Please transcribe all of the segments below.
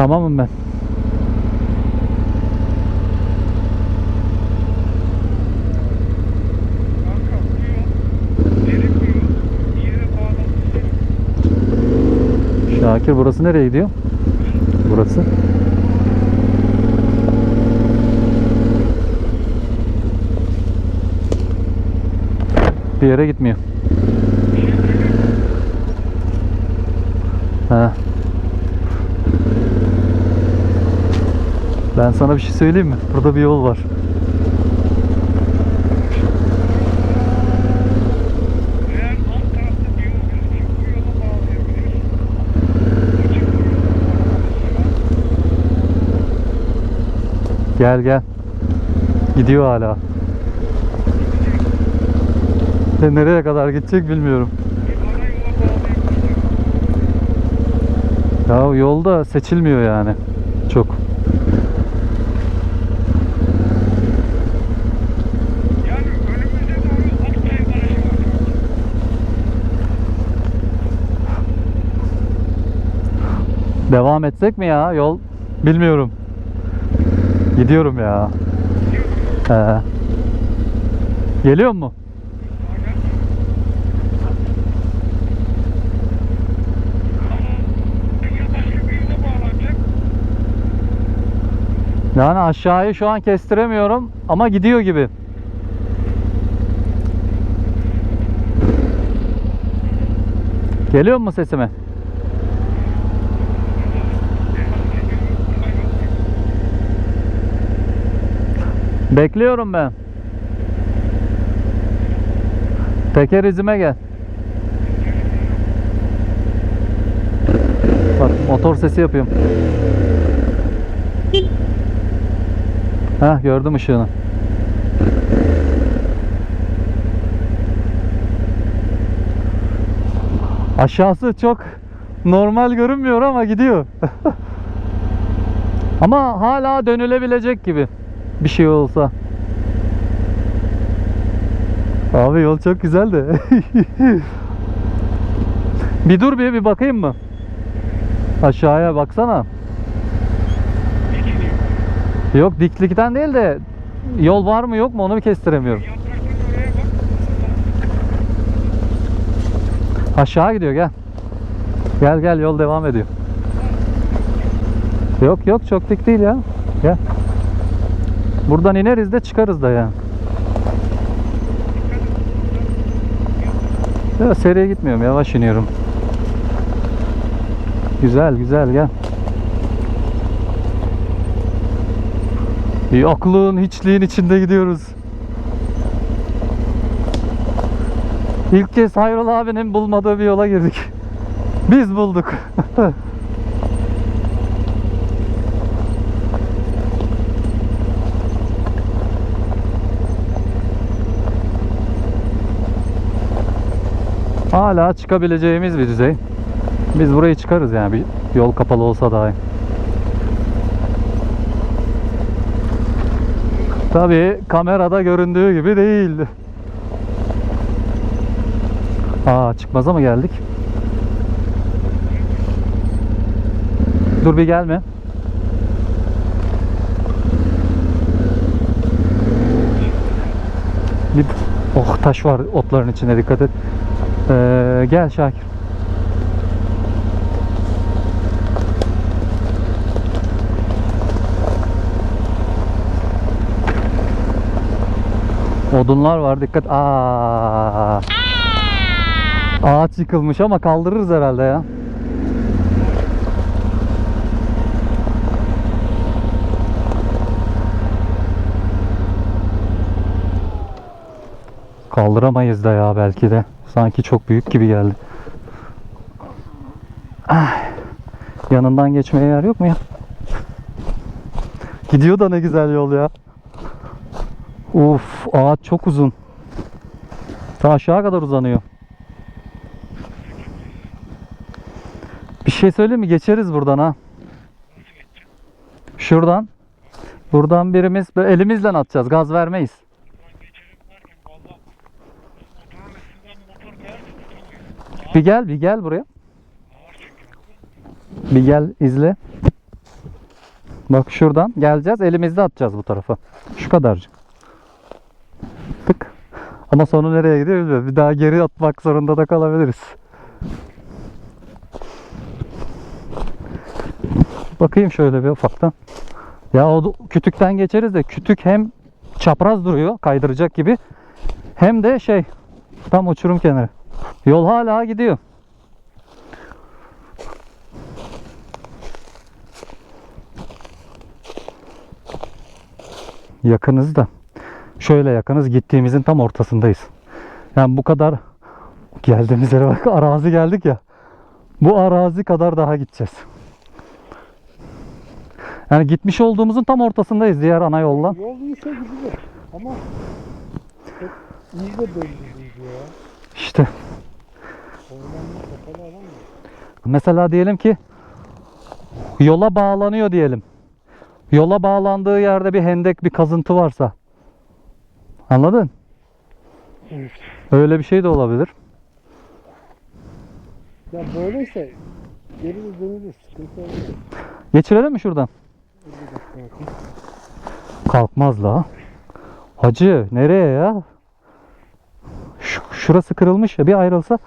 Tamamım ben. Şakir burası nereye gidiyor? Burası. Bir yere gitmiyor. Ha. Ben sana bir şey söyleyeyim mi? Burada bir yol var. Gel gel. Gidiyor hala. De nereye kadar gidecek bilmiyorum. Ya yolda seçilmiyor yani. Çok. Yani önümüzde doğru Oktay Barajı var. Devam etsek mi ya? Yol bilmiyorum. Gidiyorum ya. He. Geliyor mu? Yani aşağıyı şu an kestiremiyorum ama gidiyor gibi. Geliyor mu sesime? Bekliyorum ben. Teker izime gel. Bak motor sesi yapıyorum. Heh gördüm ışığını. Aşağısı çok normal görünmüyor ama gidiyor. ama hala dönülebilecek gibi bir şey olsa. Abi yol çok güzel de. bir dur bir bir bakayım mı? Aşağıya baksana. Yok diklikten değil de yol var mı yok mu onu bir kestiremiyorum. Aşağı gidiyor gel. Gel gel yol devam ediyor. Yok yok çok dik değil ya. Gel. Buradan ineriz de çıkarız da ya. Ya seriye gitmiyorum yavaş iniyorum. Güzel güzel gel. Yokluğun hiçliğin içinde gidiyoruz. İlk kez Hayrol abinin bulmadığı bir yola girdik. Biz bulduk. Hala çıkabileceğimiz bir düzey. Biz burayı çıkarız yani bir yol kapalı olsa dahi. Tabii kamerada göründüğü gibi değil. Aa çıkmaza mı geldik? Dur bir gelme. Bir, oh taş var otların içine dikkat et. Ee, gel Şakir. Odunlar var dikkat. Aa. Ağaç yıkılmış ama kaldırırız herhalde ya. Kaldıramayız da ya belki de. Sanki çok büyük gibi geldi. Ah. Yanından geçmeye yer yok mu ya? Gidiyor da ne güzel yol ya. Uf ağaç çok uzun. Ta aşağı kadar uzanıyor. Bir şey söyleyeyim mi? Geçeriz buradan ha. Şuradan. Buradan birimiz elimizle atacağız. Gaz vermeyiz. Bir gel, bir gel buraya. Bir gel izle. Bak şuradan geleceğiz. Elimizde atacağız bu tarafa. Şu kadarcık. Tık. Ama sonu nereye gidiyor bilmiyorum. Bir daha geri atmak zorunda da kalabiliriz. Bakayım şöyle bir ufaktan. Ya o kütükten geçeriz de kütük hem çapraz duruyor kaydıracak gibi hem de şey tam uçurum kenarı. Yol hala gidiyor. Yakınız da. Şöyle yakınız gittiğimizin tam ortasındayız. Yani bu kadar geldiğimiz yere bak arazi geldik ya. Bu arazi kadar daha gideceğiz. Yani gitmiş olduğumuzun tam ortasındayız diğer ana yoldan. Yol iyiyse gidilir. Ama çok iyi de bölgesiyiz ya. İşte Ormanlı kapalı alan mı? Mesela diyelim ki yola bağlanıyor diyelim. Yola bağlandığı yerde bir hendek bir kazıntı varsa. Anladın? Evet. Öyle bir şey de olabilir. Ya böyleyse. Sıkıntı olmaz. Geçirelim mi şuradan? Kalkmaz la. Hacı nereye ya? Şu, şurası kırılmış ya bir ayrılsa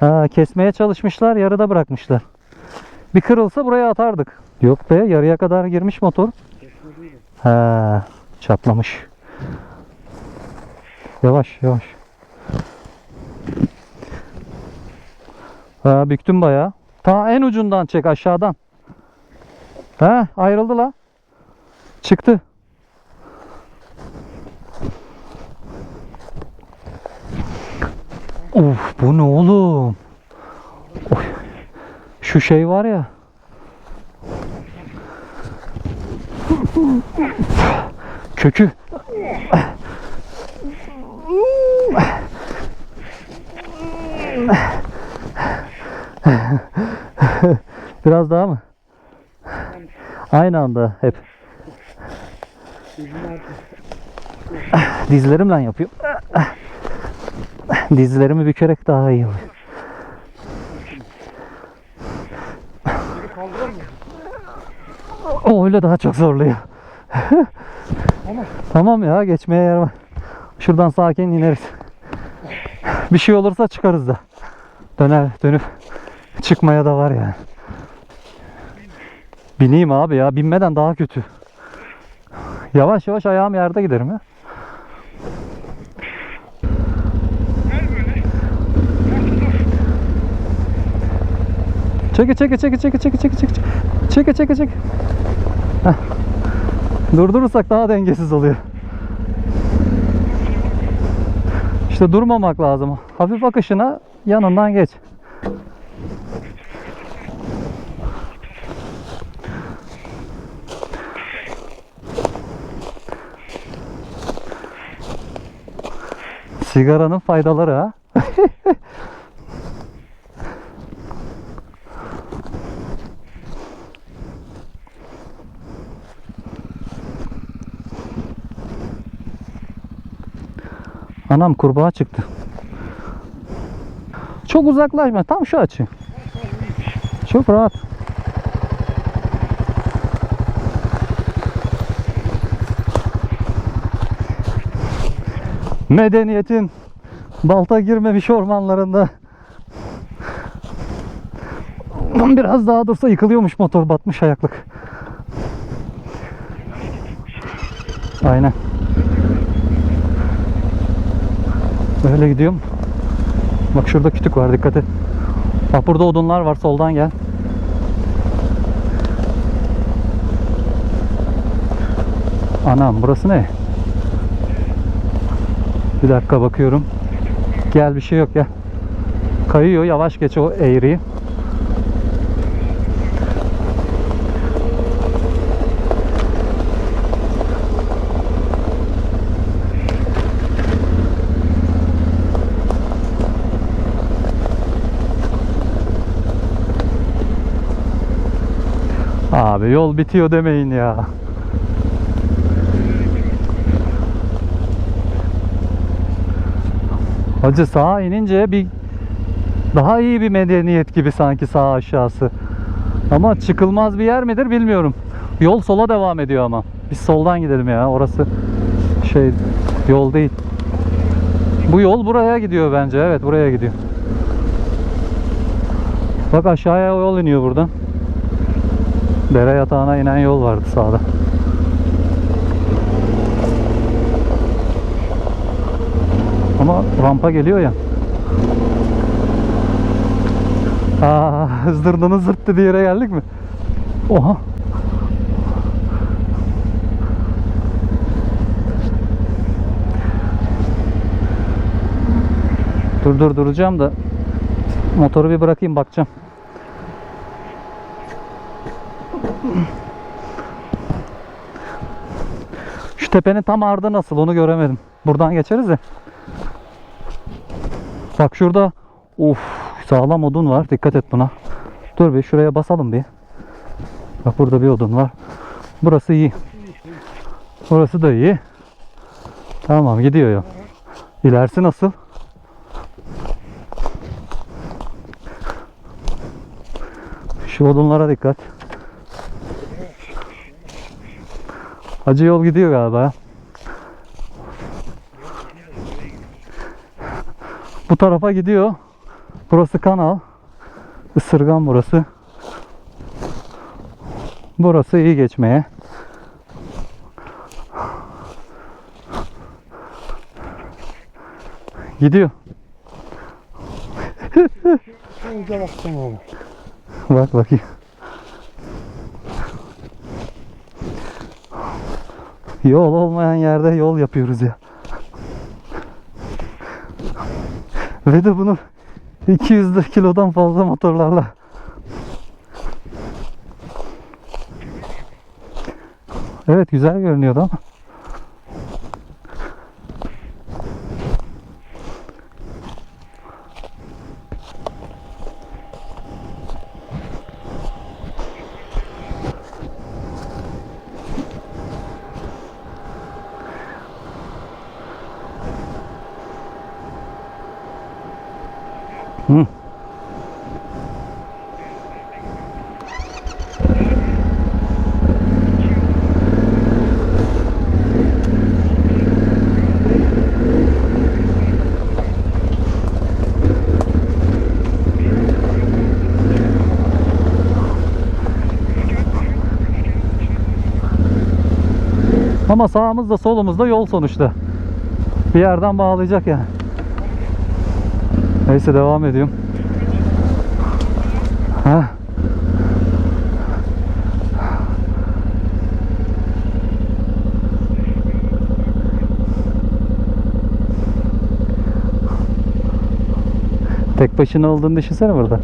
ha, kesmeye çalışmışlar yarıda bırakmışlar. Bir kırılsa buraya atardık. Yok be yarıya kadar girmiş motor. He çatlamış. Yavaş yavaş. Ha büktüm bayağı. Ta en ucundan çek aşağıdan. He ayrıldı la. Çıktı. Of bu ne oğlum? Oy. Şu şey var ya. Kökü. Biraz daha mı? Aynı anda hep. Dizlerimle yapıyorum. Dizlerimi bükerek daha iyi oluyor. O öyle daha çok zorluyor. Ama Tamam ya geçmeye yer var. Şuradan sakin ineriz. Bir şey olursa çıkarız da. Döner dönüp çıkmaya da var yani. Bineyim abi ya binmeden daha kötü. Yavaş yavaş ayağım yerde giderim ya. Çeke çeke çeke çeke çeke çeke çeke çeke çeke çeke. Durdurursak daha dengesiz oluyor. İşte durmamak lazım. Hafif akışına yanından geç. Sigaranın faydaları ha. Anam kurbağa çıktı. Çok uzaklaşma. Tam şu açı. Çok rahat. Medeniyetin balta girmemiş ormanlarında biraz daha dursa yıkılıyormuş motor batmış ayaklık. Aynen. Böyle gidiyorum. Bak şurada kütük var dikkat et. Bak burada odunlar var soldan gel. Anam burası ne? Bir dakika bakıyorum. Gel bir şey yok ya. Kayıyor yavaş geç o eğriyi. Abi yol bitiyor demeyin ya. Hacı sağa inince bir daha iyi bir medeniyet gibi sanki sağ aşağısı. Ama çıkılmaz bir yer midir bilmiyorum. Yol sola devam ediyor ama. Biz soldan gidelim ya. Orası şey yol değil. Bu yol buraya gidiyor bence. Evet buraya gidiyor. Bak aşağıya yol iniyor buradan. Dere yatağına inen yol vardı sağda. Ama rampa geliyor ya. Aa, hızdırdının zırt dediği yere geldik mi? Oha. Dur dur duracağım da motoru bir bırakayım bakacağım. Tepenin tam ardı nasıl onu göremedim. Buradan geçeriz de. Bak şurada of sağlam odun var. Dikkat et buna. Dur bir şuraya basalım bir. Bak burada bir odun var. Burası iyi. Burası da iyi. Tamam gidiyor ya. İlerisi nasıl? Şu odunlara dikkat. Acı yol gidiyor galiba. Bu tarafa gidiyor. Burası kanal. Isırgan burası. Burası iyi geçmeye. Gidiyor. Şurada baktım oğlum. Bak bakayım. Yol olmayan yerde yol yapıyoruz ya. Ve de bunu 200 kilodan fazla motorlarla. Evet güzel görünüyordu ama. Hı. Ama sağımızda solumuzda yol sonuçta. Bir yerden bağlayacak yani. Neyse devam ediyorum. Ha. Tek başına olduğunu düşünsene burada.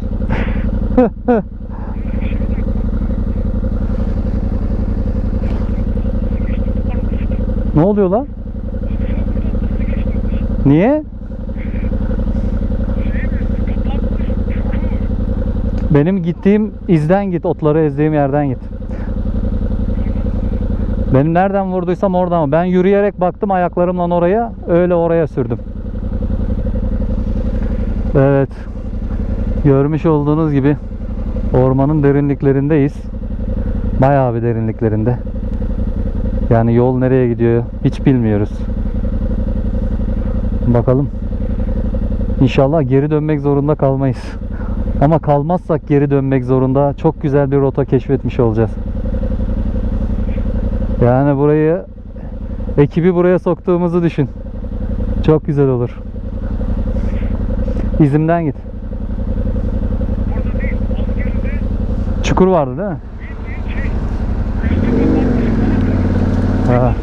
ne oluyor lan? Niye? Benim gittiğim izden git, otları ezdiğim yerden git. Benim nereden vurduysam oradan. Ben yürüyerek baktım ayaklarımla oraya, öyle oraya sürdüm. Evet. Görmüş olduğunuz gibi ormanın derinliklerindeyiz. Bayağı bir derinliklerinde. Yani yol nereye gidiyor hiç bilmiyoruz. Bakalım. İnşallah geri dönmek zorunda kalmayız. Ama kalmazsak geri dönmek zorunda çok güzel bir rota keşfetmiş olacağız. Yani burayı ekibi buraya soktuğumuzu düşün. Çok güzel olur. İzimden git. Çukur vardı değil mi? Ha.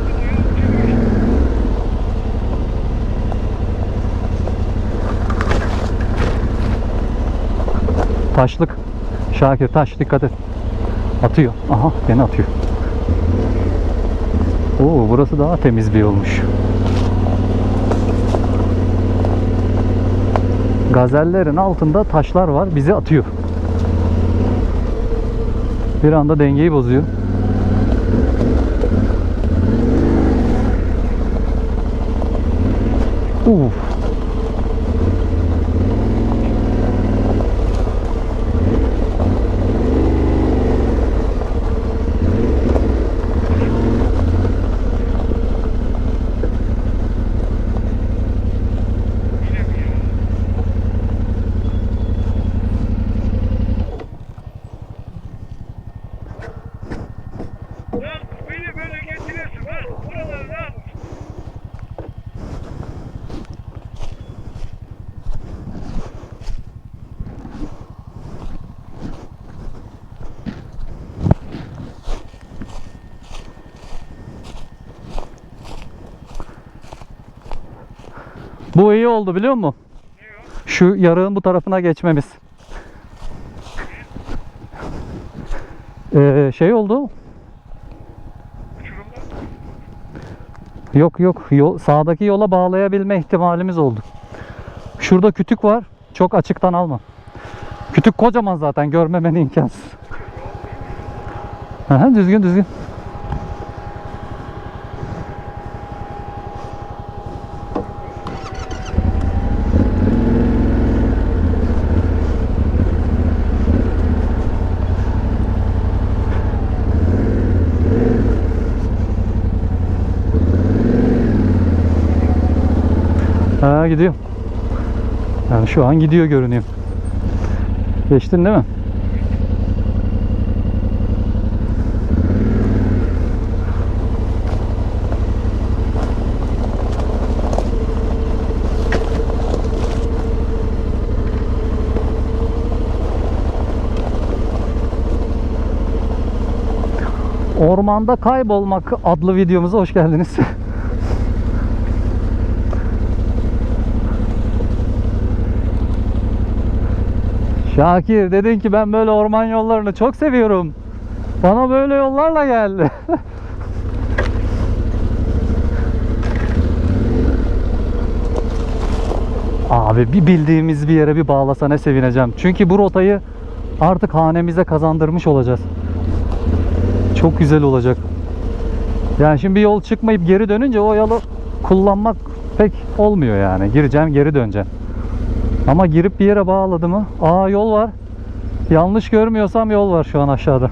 Taşlık. Şakir taş dikkat et. Atıyor. Aha gene atıyor. Oo burası daha temiz bir yolmuş. Gazellerin altında taşlar var. Bizi atıyor. Bir anda dengeyi bozuyor. Uf. İyi oldu biliyor musun? Şu yarığın bu tarafına geçmemiz. Ee, şey oldu. Yok yok yol, sağdaki yola bağlayabilme ihtimalimiz oldu. Şurada kütük var. Çok açıktan alma. Kütük kocaman zaten görmemen imkansız. Aha, düzgün düzgün. Ha gidiyor. Yani şu an gidiyor görünüyor. Geçtin değil mi? Ormanda kaybolmak adlı videomuza hoş geldiniz. Şakir dedin ki ben böyle orman yollarını çok seviyorum. Bana böyle yollarla geldi. Abi bir bildiğimiz bir yere bir bağlasa ne sevineceğim. Çünkü bu rotayı artık hanemize kazandırmış olacağız. Çok güzel olacak. Yani şimdi bir yol çıkmayıp geri dönünce o yolu kullanmak pek olmuyor yani. Gireceğim geri döneceğim. Ama girip bir yere bağladı mı? Aa yol var. Yanlış görmüyorsam yol var şu an aşağıda.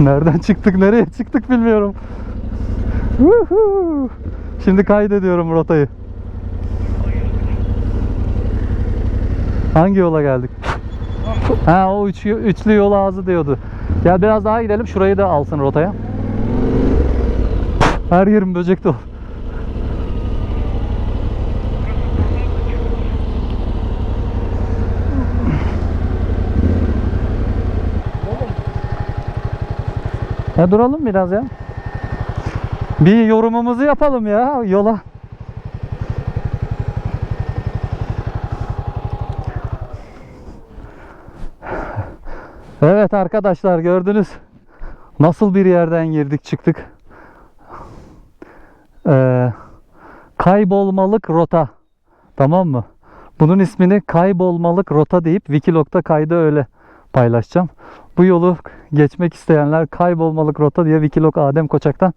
Nereden çıktık nereye çıktık bilmiyorum. Şimdi kaydediyorum rotayı. Hangi yola geldik? Ha o üç, üçlü yol ağzı diyordu. Ya biraz daha gidelim şurayı da alsın rotaya. Her yerim böcek dolu. Ya duralım biraz ya. Bir yorumumuzu yapalım ya yola. Evet arkadaşlar gördünüz. Nasıl bir yerden girdik çıktık. Ee, kaybolmalık rota. Tamam mı? Bunun ismini kaybolmalık rota deyip Wikilog'da kaydı öyle paylaşacağım. Bu yolu geçmek isteyenler kaybolmalık rota diye Wikilog Adem Koçak'tan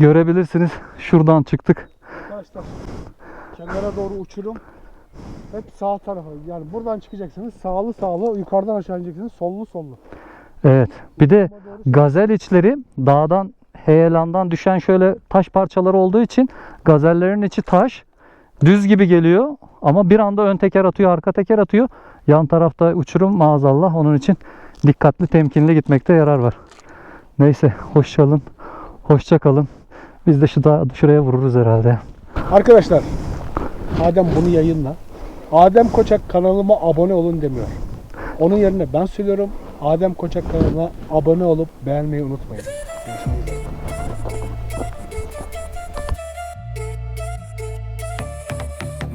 görebilirsiniz. Şuradan çıktık. Arkadaşlar kenara doğru uçurum. Hep sağ tarafa. Yani buradan çıkacaksınız. Sağlı sağlı. Yukarıdan aşağı ineceksiniz. Sollu sollu. Evet. Bir de gazel içleri dağdan heyelandan düşen şöyle taş parçaları olduğu için gazellerin içi taş. Düz gibi geliyor ama bir anda ön teker atıyor, arka teker atıyor. Yan tarafta uçurum maazallah. Onun için dikkatli, temkinli gitmekte yarar var. Neyse, hoşçakalın. Hoşça. Biz de şu da şuraya vururuz herhalde. Arkadaşlar Adem bunu yayınla. Adem Koçak kanalıma abone olun demiyor. Onun yerine ben söylüyorum. Adem Koçak kanalına abone olup beğenmeyi unutmayın. Görüşmek üzere.